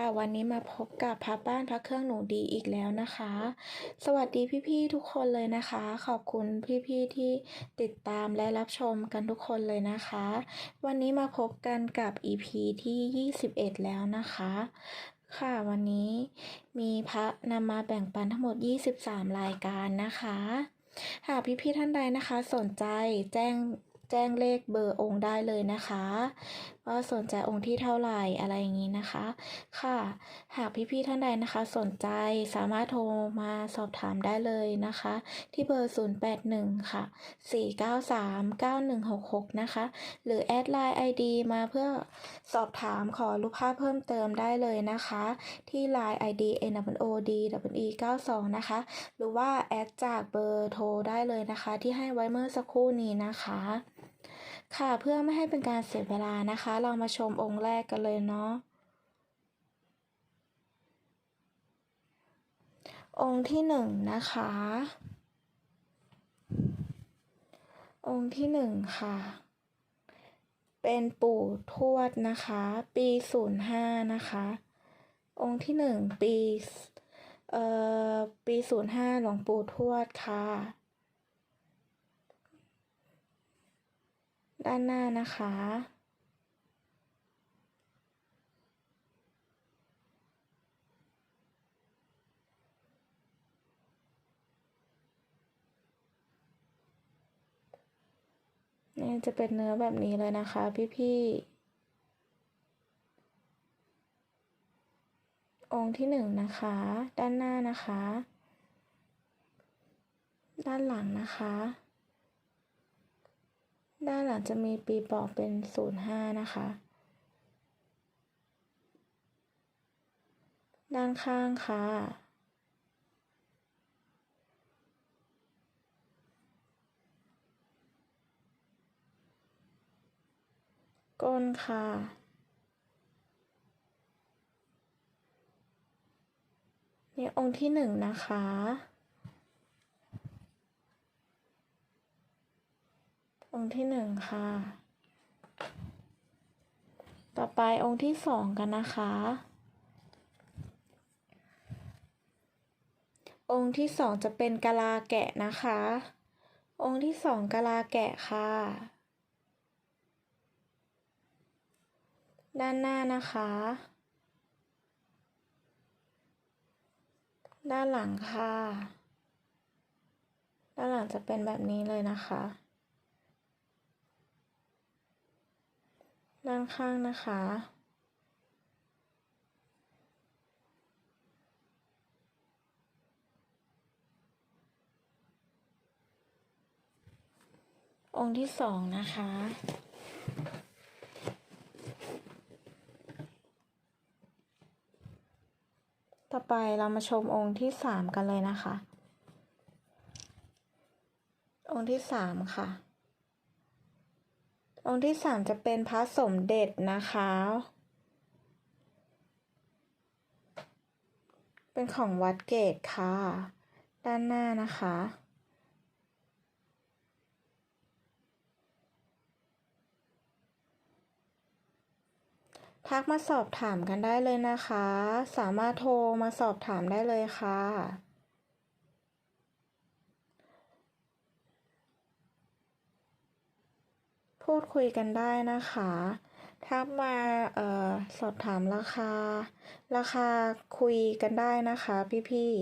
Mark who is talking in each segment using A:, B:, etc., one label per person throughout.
A: ค่ะวันนี้มาพบกับพระบ้านพระเครื่องหนูดีอีกแล้วนะคะ สวัสดีพี่ๆทุกคนเลยนะคะ ขอบคุณพี่ๆที่ติดตามและรับชมกันทุกคนเลยนะคะ วันนี้มาพบกันกับ EP ที่ 21 แล้วนะคะ ค่ะวันนี้มีพระนำมาแบ่งปันทั้งหมด 23 รายการนะคะ หากพี่ๆท่านใดนะคะ สนใจแจ้งแจ้งเลขเบอร์องค์ได้เลยนะคะ ว่าสนใจองค์ที่เท่าไหร่อะไรอย่างนี้นะคะ ค่ะ หากพี่ๆท่านใดนะคะ สนใจสามารถโทรมาสอบถามได้เลยนะคะ ที่เบอร์ 081 ค่ะ 493 9166 นะคะ หรือแอดไลน์ ID มาเพื่อสอบถามขอรูปภาพเพิ่มเติมได้เลยนะคะ ที่ Line ID n o d e 92นะคะ หรือว่าแอดจากเบอร์โทรได้เลยนะคะ ที่ให้ไว้เมื่อสักครู่นี้นะคะ ค่ะเพื่อไม่ให้เป็นการเสียเวลานะคะ เรามาชมองค์แรกกันเลยเนาะองค์ที่หนึ่งนะคะ องค์ที่หนึ่งค่ะ เป็นปู่ทวดนะคะ ปีศูนย์ห้านะคะ องค์ที่หนึ่งปี เอ่อ ปีศูนย์ห้าหลวงปู่ทวดค่ะ ด้านหน้านะคะ นี่จะเป็นเนื้อแบบนี้เลยนะคะพี่ๆ องค์ที่หนึ่งนะคะ ด้านหน้านะคะ ด้านหลังนะคะ ด้านหลังจะมีปีบอกเป็นศูนย์ห้านะคะ ด้านข้างค่ะ ก้นค่ะนี่องค์ที่หนึ่งนะคะ องค์ที่หนึ่งค่ะ ต่อไปองค์ที่สองกันนะคะ องค์ที่สองจะเป็นกะลาแกะนะคะ องค์ที่สองกะลาแกะค่ะ ด้านหน้านะคะ ด้านหลังค่ะ ด้านหลังจะเป็นแบบนี้เลยนะคะ ด้านข้างนะคะ องค์ที่สองนะคะต่อไปเรามาชมองค์ที่สามกันเลยนะคะ องค์ที่สามค่ะ องค์ที่สามจะเป็นพระสมเด็จนะคะ เป็นของวัดเกตค่ะ ด้านหน้านะคะ ทักมาสอบถามกันได้เลยนะคะ สามารถโทรมาสอบถามได้เลยค่ะ พูดคุยกันได้นะคะทักมาเอ่อสอบถามราคา ราคาคุยกันได้นะคะพี่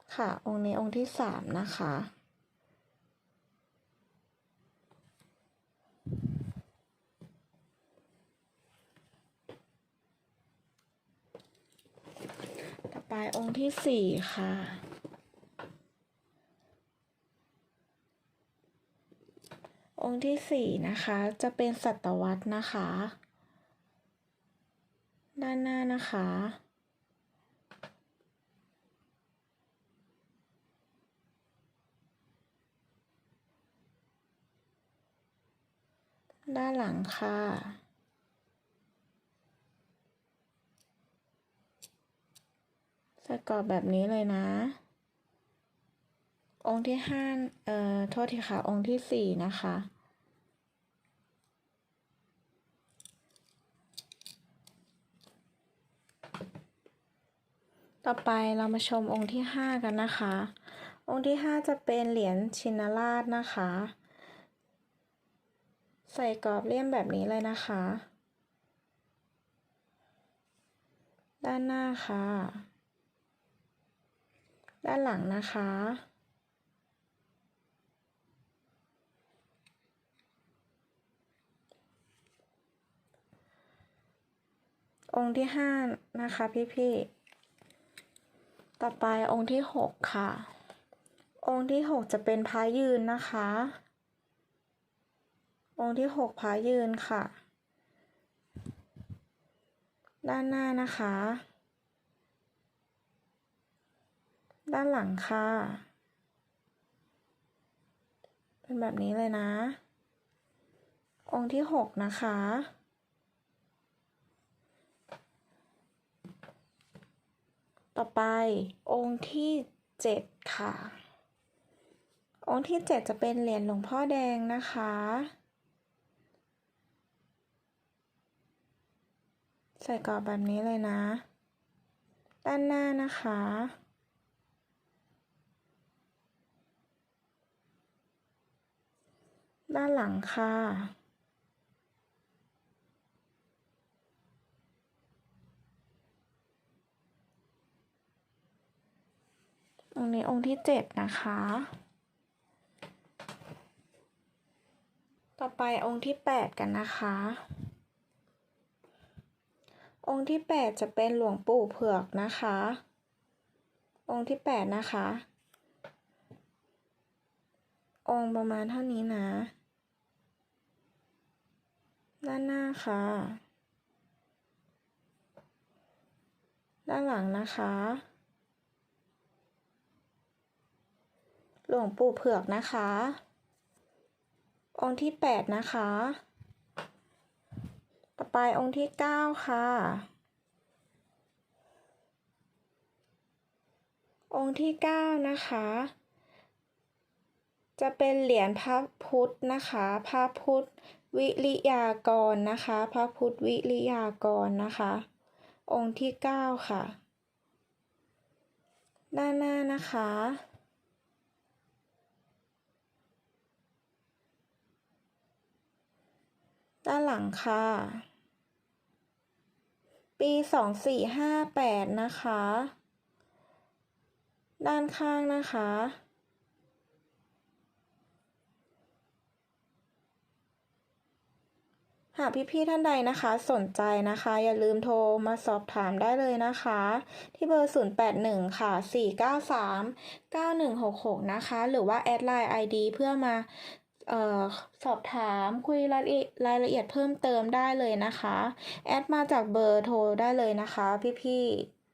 A: ๆค่ะ องค์นี้องค์ที่สามนะคะ ต่อไปองค์ที่สี่ค่ะ อ งค์ที่สี่นะคะ จะเป็นสัตวัตนะคะ ด้านหน้านะคะ ด้านหลังค่ะใส่กรอบแบบนี้เลยนะ องค์ที่ห้าเอ่อ โทษทีค่ะ องค์ที่สี่นะคะ ต่อไปเรามาชมองค์ที่ห้ากันนะคะ องค์ที่ห้าจะเป็นเหรียญชินราชนะคะ ใส่กรอบเลี่ยมแบบนี้เลยนะคะ ด้านหน้าค่ะ ด้านหลังนะคะ องค์ที่ห้านะคะพี่ๆ ต่อไปองค์ที่หกค่ะ องค์ที่หกจะเป็นพระยืนนะคะ องค์ที่หกพระยืนค่ะ ด้านหน้านะคะ ด้านหลังค่ะ เป็นแบบนี้เลยนะ องค์ที่หกนะคะ ต่อไปองค์ที่เจ็ดค่ะ องค์ที่เจ็ดจะเป็นเหรียญหลวงพ่อแดงนะคะ ใส่กรอบแบบนี้เลยนะ ด้านหน้านะคะด้านหลังค่ะ องค์นี้องค์ที่เจ็ดนะคะ ต่อไปองค์ที่แปดกันนะคะ องค์ที่แปดจะเป็นหลวงปู่เผือกนะคะ องค์ที่แปดนะคะ องค์ประมาณเท่านี้นะ ด้านหน้าค่ะ ด้านหลังนะคะ ห ลวงปู่เผือกนะคะ องค์ที่แปดนะคะ ต่อไปองค์ที่เก้าค่ะ องค์ที่เก้านะคะ จะเป็นเหรียญพระพุทธนะคะ พระพุทธวิริยากรนะคะ พระพุทธวิริยากรนะคะ องค์ที่เก้าค่ะ ด้านหน้านะคะ ด้านหลังค่ะ ปีสองสี่ห้าแปดนะคะ ด้านข้างนะคะ หากพี่ๆท่านใดนะคะ สนใจนะคะ อย่าลืมโทรมาสอบถามได้เลยนะคะ ที่เบอร์ 081 ค่ะ 493 9166 นะคะ หรือว่าแอดไลน์ ID เพื่อมา สอบถามคุยรายละเอียดรายละเอียดเพิ่มเติมได้เลยนะคะ แอดมาจากเบอร์โทรได้เลยนะคะพี่ๆ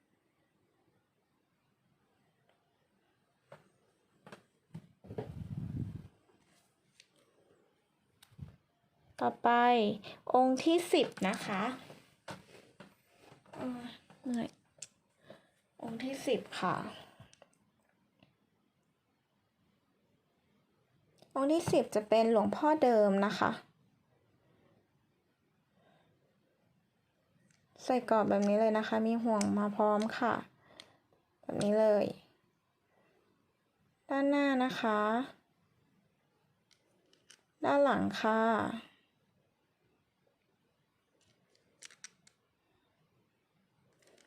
A: ต่อไปองค์ที่สิบนะคะเอ่อเหนื่อยองค์ที่สิบค่ะ องค์ที่สิบจะเป็นหลวงพ่อเดิมนะคะ ใส่กรอบแบบนี้เลยนะคะ มีห่วงมาพร้อมค่ะ แบบนี้เลย ด้านหน้านะคะ ด้านหลังค่ะ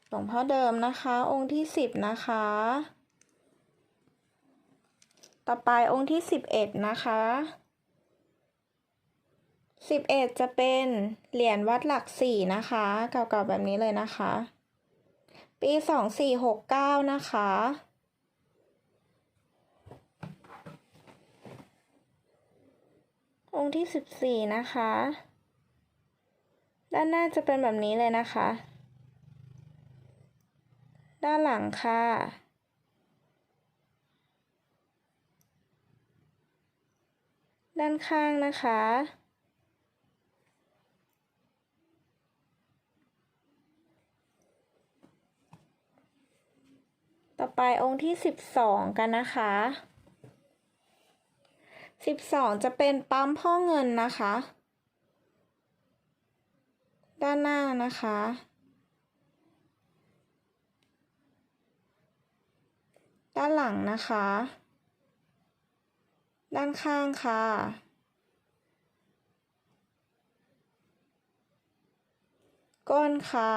A: หลวงพ่อเดิมนะคะ องค์ที่สิบนะคะ ต่อไปองค์ที่สิบเอ็ดนะคะสิบเอ็ดจะเป็นเหรียญวัดหลักสี่นะคะ เก่าๆแบบนี้เลยนะคะ ปีสองสี่หกเก้านะคะองค์ที่สิบสี่นะคะ ด้านหน้าจะเป็นแบบนี้เลยนะคะ ด้านหลังค่ะ ด้านข้างนะคะ ต่อไปองค์ที่สิบสองกันนะคะสิบสองจะเป็นปั๊มพ่อเงินนะคะ ด้านหน้านะคะด้านหลังนะคะ ด้านข้างค่ะ ก้นค่ะ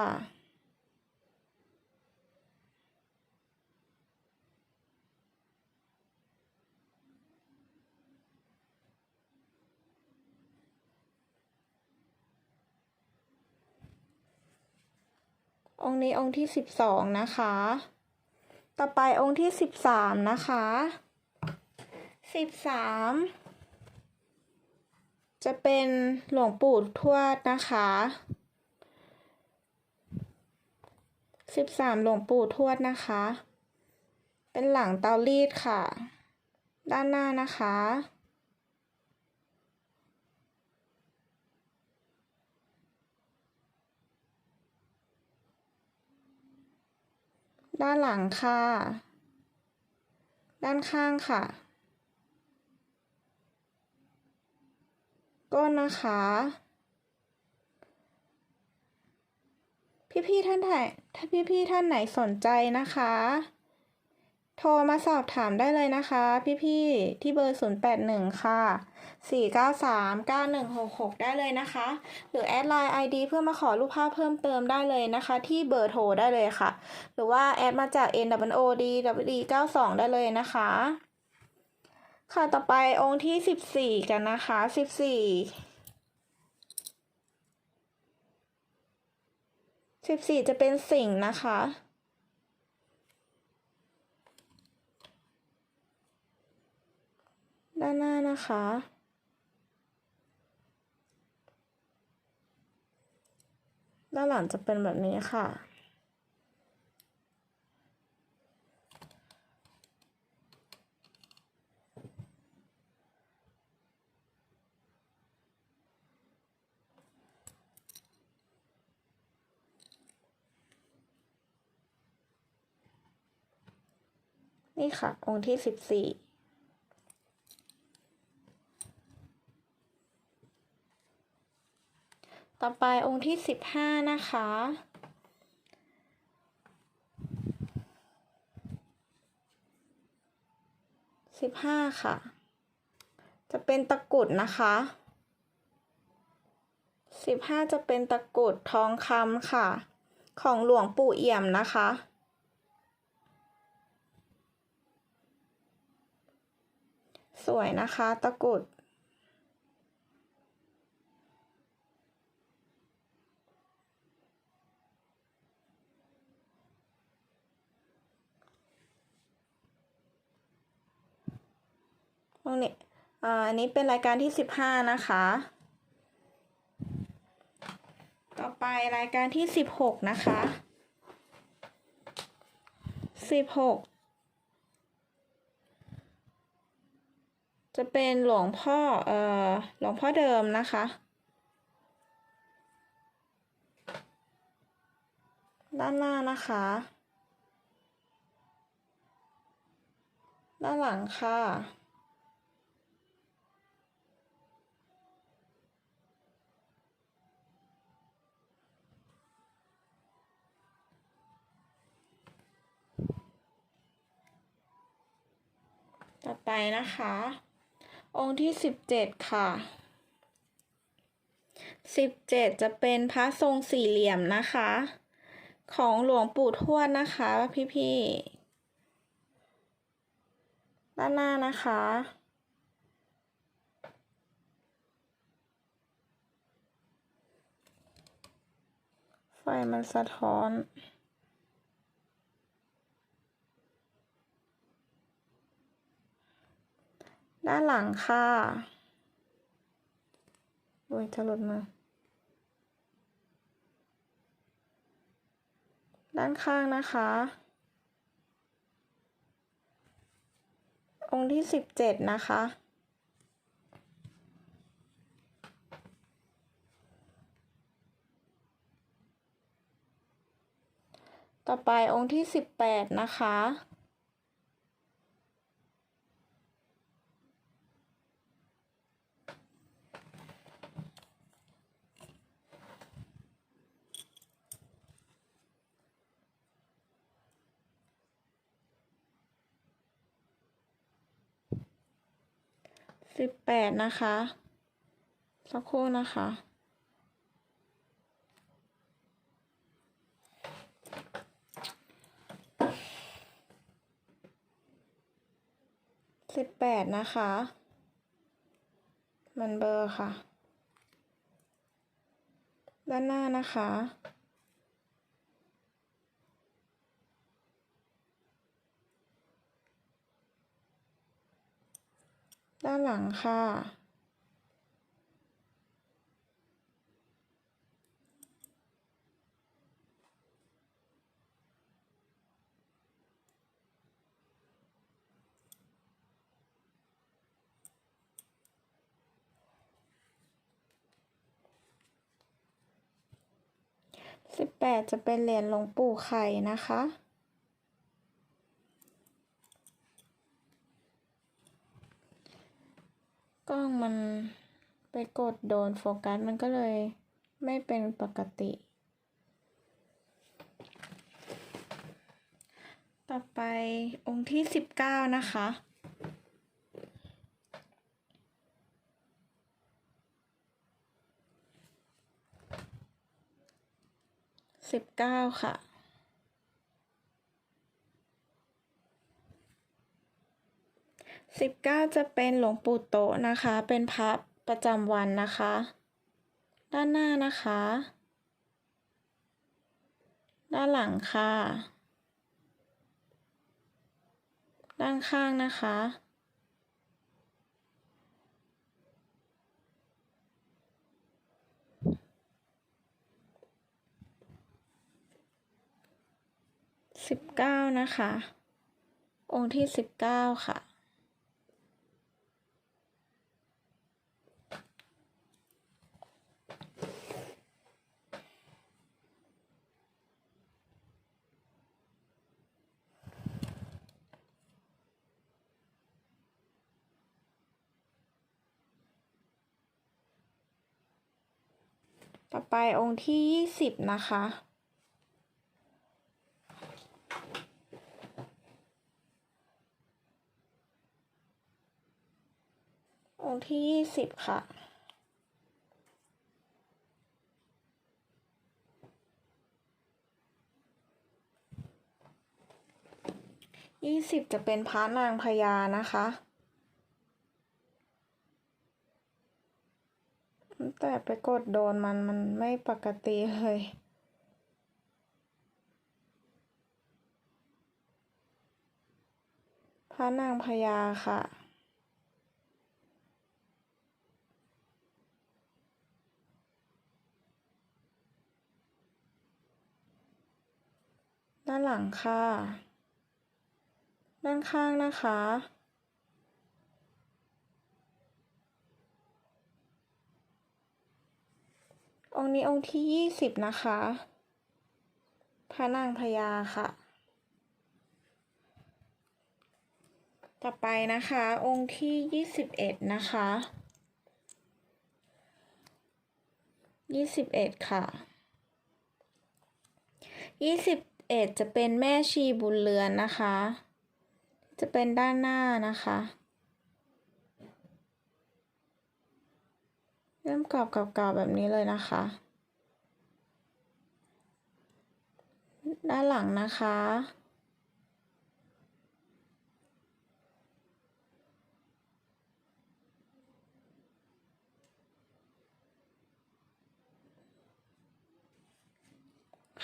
A: องค์นี้องค์ที่สิบสองนะคะ ต่อไปองค์ที่สิบสามนะคะ สิบสามจะเป็นหลวงปู่ทวดนะคะสิบสามหลวงปู่ทวดนะคะ เป็นหลังเตารีดค่ะ ด้านหน้านะคะด้านหลังค่ะ ด้านข้างค่ะ ก้นนะคะ พี่ๆท่านไหนถ้าพี่ๆท่านไหนสนใจนะคะ โทรมาสอบถามได้เลยนะคะ พี่ๆที่เบอร์ 081 ค่ะ 493 9166 ได้เลยนะคะ หรือแอดไลน์ ID เพื่อมาขอรูปภาพเพิ่มเติมได้เลยนะคะ ที่เบอร์โทรได้เลยค่ะ หรือว่าแอดมาจาก n w o d w d 92ได้เลยนะคะ ค่ะต่อไปองค์ที่14กันนะคะ14 14จะเป็นสิงห์นะคะ ด้านหน้านะคะด้านหลังจะเป็นแบบนี้ค่ะ นี่ค่ะ องค์ที่สิบสี่ต่อไปองค์ที่สิบห้านะคะ สิบห้าค่ะ จะเป็นตะกรุดนะคะสิบห้าจะเป็นตะกรุดทองคำค่ะ ของหลวงปู่เอี่ยมนะคะ สวยนะคะตะกุด ตรงนี้อ่าอันนี้เป็นรายการที่สิบห้านะคะ ต่อไปรายการที่สิบหกนะคะสิบหก จะเป็นหลวงพ่อเอ่อหลวงพ่อเดิมนะคะ ด้านหน้านะคะ ด้านหลังค่ะต่อไปนะคะ องค์ที่สิบเจ็ดค่ะสิบเจ็ดจะเป็นพระทรงสี่เหลี่ยมนะคะ ของหลวงปู่ทวดนะคะพี่ๆด้านหน้านะคะไฟมันสะท้อน ด้าน หลังค่ะโอ้ยจะหลุดมา ด้านข้างนะคะ องค์ที่สิบเจ็ดนะคะ ต่อไปองค์ที่สิบแปดนะคะ สิบแปดนะคะ สักครู่นะคะ สิบแปดนะคะ มันเบอร์ค่ะ ด้านหน้านะคะ ด้านหลังค่ะ สิบแปดจะเป็นเหรียญหลวงปู่ไข่นะคะ กล้ องมันไปกดโดนโฟกัส มันก็เลยไม่เป็นปกติ ต่อไปองค์ที่สิบเก้านะคะสิบเก้าค่ะ สิบเก้าจะเป็นหลวงปู่โตะนะคะ เป็นพระประจำวันนะคะ ด้านหน้านะคะ ด้านหลังค่ะ ด้านข้างนะคะสิบเก้านะคะ องค์ที่สิบเก้าค่ะ ไปองค์ที่ยี่สิบนะคะ องค์ที่ยี่สิบค่ะยี่สิบจะเป็นพระนางพญานะคะ แต่ไปกดโดนมันมันไม่ปกติเลย พระนางพญาค่ะด้านหลังค่ะ ด้านข้างนะคะ องค์นี้องค์ที่ยี่สิบนะคะ พระนางพญาค่ะ ต่อไปนะคะ องค์ที่ยี่สิบเอ็ดนะคะยี่สิบเอ็ดค่ะยี่สิบเอ็ดจะเป็นแม่ชีบุญเรือนนะคะ จะเป็นด้านหน้านะคะ เริ่มกรอบเก่าๆแบบนี้เลยนะคะ ด้านหลังนะคะ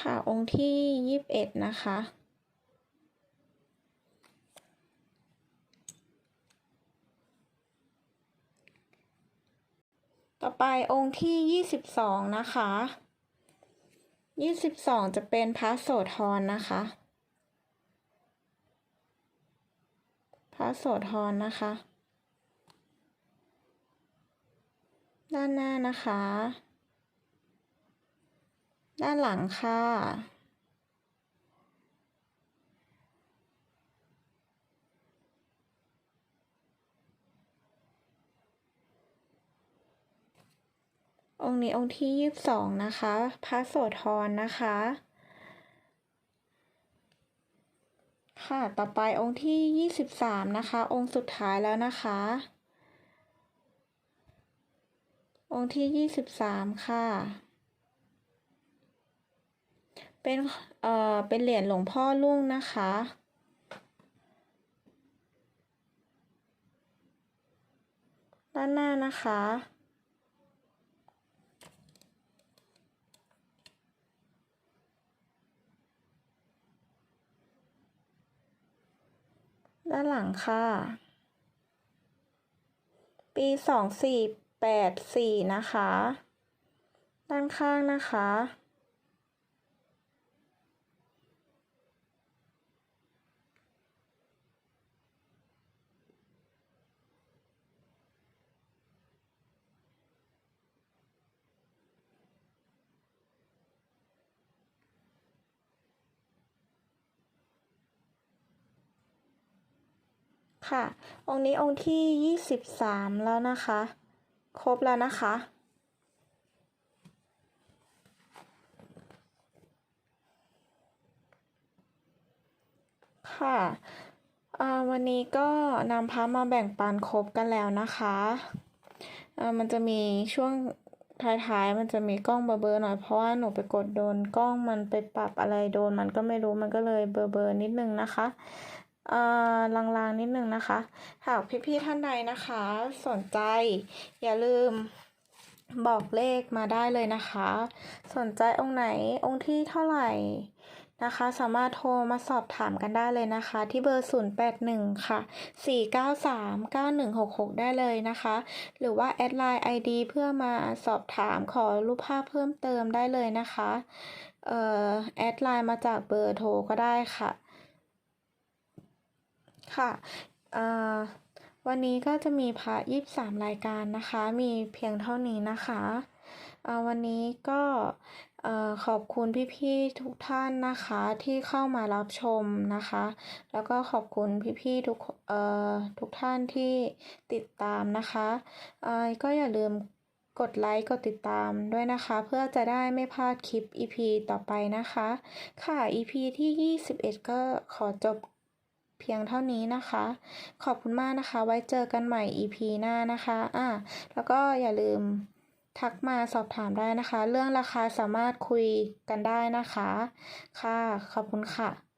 A: ค่ะองค์ที่ยี่สิบเอ็ดนะคะ ต่อไปองค์ที่ยี่สิบสองนะคะยี่สิบสองจะเป็นพระโสธรนะคะ พระโสธรนะคะ ด้านหน้านะคะ ด้านหลังค่ะ องค์นี้องค์ที่ยี่สิบสองนะคะ พระโสธรนะคะ ค่ะ ต่อไปองค์ที่ยี่สิบสามนะคะ องค์สุดท้ายแล้วนะคะ องค์ที่ยี่สิบสามค่ะ เป็น เอ่อ เป็นเหรียญหลวงพ่อลุ่งนะคะด้านหน้านะคะ ด้านหลังค่ะ ปีสองสี่แปดสี่นะคะ ด้านข้างนะคะ ค่ะ องค์นี้องค์ที่ยี่สิบสามแล้วนะคะ ครบแล้วนะคะ ค่ะวันนี้ก็นำพระมาแบ่งปันครบกันแล้วนะคะมันจะมีช่วงท้ายๆ มันจะมีกล้องเบลอๆหน่อยเพราะว่าหนูไปกดโดนกล้องมันไปปรับอะไรโดนมันก็ไม่รู้มันก็เลยเบลอๆนิดนึงนะคะ ลางๆนิดนึงนะคะ หากพี่ๆท่านใดนะคะ สนใจ อย่าลืมบอกเลขมาได้เลยนะคะ สนใจองค์ไหนองค์ที่เท่าไหร่นะคะ สามารถโทรมาสอบถามกันได้เลยนะคะ ที่เบอร์ 081 ค่ะ 493 9166 ได้เลยนะคะ หรือว่าแอดไลน์ ID เพื่อมาสอบถามขอรูปภาพเพิ่มเติมได้เลยนะคะ เอ่อแอดไลน์มาจากเบอร์โทรก็ได้ค่ะ ค่ะวันนี้ก็จะมีพระยีิบสามรายการนะคะ มีเพียงเท่านี้นะคะวันนี้ก็ขอบคุณพี่ๆทุกท่านนะคะที่เข้ามารับชมนะคะ แล้วก็ขอบคุณพี่ๆทุกทุกท่านที่ติดตามนะคะก็อย่าลืมกดไลค์กดติดตามด้วยนะคะ เพื่อจะได้ไม่พลาดคลิป EP ต่อไปนะคะ ค่ะ EP ที่ 21 ก็ขอจบ เพียงเท่านี้นะคะ ขอบคุณมากนะคะ ไว้เจอกันใหม่ EP หน้านะคะอ่าแล้วก็อย่าลืมทักมาสอบถามได้นะคะ เรื่องราคาสามารถคุยกันได้นะคะ ค่ะ ขอบคุณค่ะ